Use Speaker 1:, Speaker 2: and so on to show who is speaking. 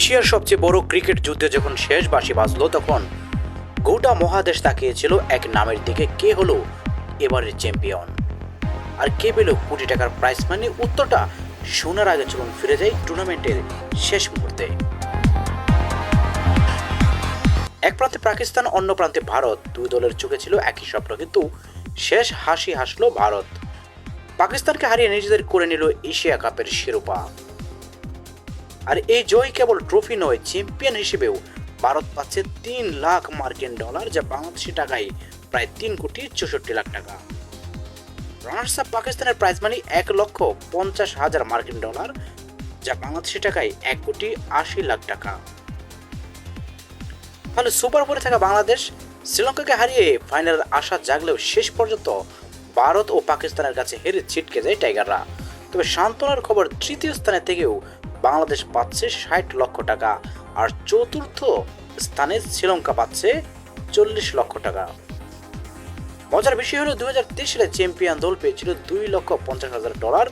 Speaker 1: এশিয়ার সবচেয়ে বড় ক্রিকেট যুদ্ধে যখন শেষ বাঁশি বাজলো, তখন গোটা মহাদেশ তাকিয়েছিল এক নামের দিকে, কে হলো এবারের চ্যাম্পিয়ন? আর কে পেল কোটি টাকার প্রাইজ মানি উত্তরটা শোনার আগে চলুন ফিরে যাই টুর্নামেন্টের শেষ মুহূর্তে। এক প্রান্তে পাকিস্তান, অন্য প্রান্তে ভারত। দুই দলের চোখে ছিল একই স্বপ্ন, কিন্তু শেষ হাসি হাসলো ভারত। পাকিস্তানকে হারিয়ে নিজেদের করে নিল এশিয়া কাপের শিরোপা। আর এই জয় কেবল ট্রফি নয় চ্যাম্পিয়ন হিসেবেও ভারত পাচ্ছে তিন লাখ মার্কিন ডলার, যা বাংলাদেশি টাকায় প্রায় তিন কোটি চৌষট্টি লাখ টাকা। রানার্স আপ পাকিস্তানের প্রাইজ মানি এক লক্ষ পঞ্চাশ হাজার মার্কিন ডলার, যা বাংলাদেশি টাকায় এক কোটি আশি লাখ টাকা। ফলে সুপার ফোরে থাকা বাংলাদেশ শ্রীলঙ্কাকে হারিয়ে ফাইনালের আশা জাগলেও শেষ পর্যন্ত ভারত ও পাকিস্তানের কাছে হেরে ছিটকে যায় টাইগাররা তবে সান্ত্বনার খবর তৃতীয় স্থানে থেকেও বাংলাদেশ পাচ্ছে ষাট লক্ষ টাকা, আর চতুর্থ স্থানে শ্রীলঙ্কা পাচ্ছে চল্লিশ লক্ষ টাকা। মজার বিষয় হলো দু হাজার তেইশ সালে চ্যাম্পিয়ন দল পেয়েছিল দুই লক্ষ পঞ্চাশ হাজার ডলার।